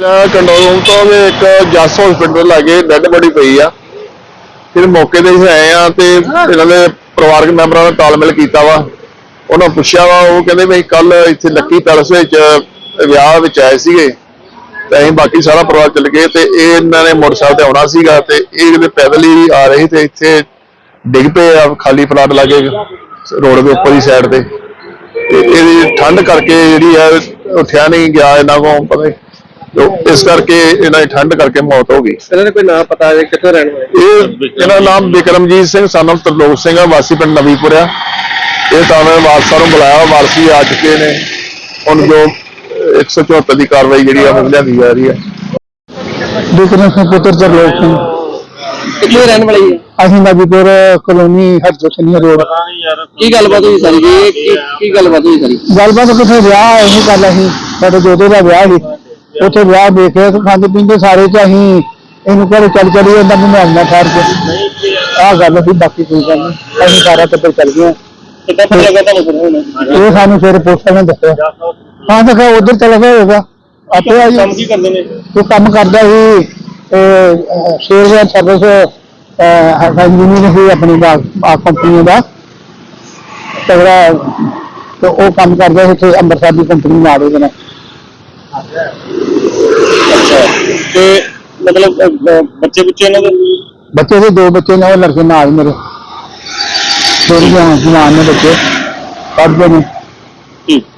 Condom ਤੋਂ ਵੀ ਇੱਕ ਜਸ ਹਸਪੀਟਲ ਲਾਗੇ ਡੈੱਡ ਬੋਡੀ ਪਈ ਆ। ਫਿਰ ਮੌਕੇ ਤੇ ਅਸੀਂ ਆਏ ਆ ਤੇ ਇਹਨਾਂ ਦੇ ਪਰਿਵਾਰਕ ਮੈਂਬਰਾਂ ਨਾਲ ਤਾਲਮੇਲ ਕੀਤਾ ਵਾ। ਉਹਨਾਂ ਪੁੱਛਿਆ ਵਾ, ਉਹ ਕਹਿੰਦੇ ਵੀ ਕੱਲ ਇੱਥੇ ਲੱਕੀ ਪੈਲਸ ਵਿੱਚ ਵਿਆਹ ਵਿੱਚ ਆਏ ਸੀਗੇ। ਤੇ ਅਸੀਂ ਬਾਕੀ ਸਾਰਾ ਪਰਿਵਾਰ ਚੱਲ ਗਏ ਤੇ ਇਹ ਇਹਨਾਂ ਨੇ ਮੋਟਰਸਾਈਕਲ ਤੇ ਆਉਣਾ ਸੀਗਾ ਤੇ ਇਹ ਜਿਹੜੇ ਪੈਦਲ ਹੀ ਆ ਰਹੇ ਤੇ ਇੱਥੇ ਡਿੱਗ ਪਏ ਆ, ਖਾਲੀ ਪਲਾਟ ਲਾਗੇ, ਰੋਡ ਦੇ ਉੱਪਰ ਹੀ ਸਾਈਡ ਤੇ। ਤੇ ਇਹਦੀ ਠੰਡ ਕਰਕੇ ਜਿਹੜੀ ਆ, ਉੱਠਿਆ ਨਹੀਂ ਗਿਆ ਇਹਨਾਂ ਕੋਲ, ਪਤਾ ਇਸ ਕਰਕੇ ਇਹਨਾਂ ਦੀ ਠੰਡ ਕਰਕੇ ਮੌਤ ਹੋ ਗਈ। ਇਹਨਾਂ ਨੇ ਕੋਈ ਨਾਂ ਪਤਾ ਹੈ ਕਿੱਥੋਂ ਰਹਿਣ ਵਾਲੇ? ਇਹ ਇਹਨਾਂ ਦਾ ਨਾਮ ਬਿਕਰਮਜੀਤ ਸਿੰਘ of ਤਰਲੋਕ ਸਿੰਘ ਆ ਵਾਸੀ ਪਿੰਡ ਨਵੀਪੁਰ ਆ। ਇਹ ਤਾਂ ਮੈਂ ਵਾਰਸਾਂ ਨੂੰ ਬੁਲਾਇਆ ਵਾਰਸੀ ਆ ਚੁੱਕੇ ਨੇ। ਹੁਣ ਜੋ 174 ਦੀ ਕਾਰਵਾਈ ਜਿਹੜੀ ਆ ਉਹ ਲਿਆਂਦੀ ਜਾ ਰਹੀ ਹੈ ਬਿਕਰਮ ਸਿੰਘ ਪੁੱਤਰ ਜਰਲੋਕ ਸਿੰਘ। ਕਿੱਥੋਂ ਰਹਿਣ ਵਾਲੇ ਹੈ ਅਸੀਂ ਨਬੀਪੁਰ ਕਲੋਨੀ ਹਰਜੋਸ਼ਨੀ ਰੋਡ। ਕੀ ਗੱਲਬਾਤ ਹੋਈ ਸਾਰੀ? ਜੀ ਕੀ ਕੀ ਗੱਲਬਾਤ ਹੋਈ ਸਾਰੀ? ਗੱਲਬਾਤ ਕਿਥੇ ਵਿਆਹ ਇਹੀ ਗੱਲ ਅਸੀਂ ਸਾਡੇ ਦੋਦੇ ਦਾ ਵਿਆਹ ਸੀ। ਉੱਥੇ ਵਿਆਹ ਦੇਖੇ ਤੇ ਖਾਂਦੇ ਪੀਂਦੇ ਸਾਰੇ ਤੇ ਅਸੀਂ ਇਹਨੂੰ ਘਰੇ ਚੱਲ ਇਹਨਾਂ ਨੂੰ ਮਾਰਨਾ ਠਾਰ ਕੇ। ਆਹ ਗੱਲ ਸੀ ਬਾਕੀ ਕੋਈ ਗੱਲ ਨਹੀਂ ਅਸੀਂ ਸਾਰਾ ਟੱਬਰ ਚੱਲ ਗਏ ਕਿੱਦਾਂ ਪਤਾ ਲੱਗਾ ਤੁਹਾਨੂੰ ਫਿਰ ਹੁਣ? ਇਹ ਸਾਨੂੰ ਫਿਰ ਪੋਸਟਰ ਨੇ ਦੱਸਿਆ। ਹਾਂ ਤਾਂ ਕਿਹਾ ਉਧਰ ਚਲਾ ਗਿਆ ਹੋਗਾ ਆਪੇ ਆਈ ਕੰਮ ਕੀ ਕਰਦੇ ਨੇ? ਉਹ ਕੰਮ ਕਰਦਾ ਸੀ ਸ਼ੇਅਰਵੇਅਰ ਸਰਵਿਸ ਇੰਜੀਨੀਅਰ ਸੀ ਆਪਣੀ ਦਾ ਆ ਕੰਪਨੀ ਦਾ। ਤਗੜਾ ਤੇ ਉਹ ਕੰਮ ਕਰਦਾ ਸੀ ਇੱਥੇ ਅੰਮ੍ਰਿਤਸਰ ਦੀ ਕੰਪਨੀ ਨਾਲ ਉਹਦੇ ਨਾਲ। ਅੱਛਾ ਤੇ ਮਤਲਬ ਅਹ, ਬੱਚੇ ਬੁੱਚੇ ਇਹਨਾਂ ਦੇ? ਬੱਚੇ ਦੇ ਦੋ ਬੱਚੇ ਨੇ ਉਹ ਲੜਕੇ ਨਾਲ ਮੇਰੇ। ਥੋੜੀ ਜਵਾਨ ਨੇ ਬੱਚੇ ਪੜ੍ਹਦੇ ਨੇ। ਕੀ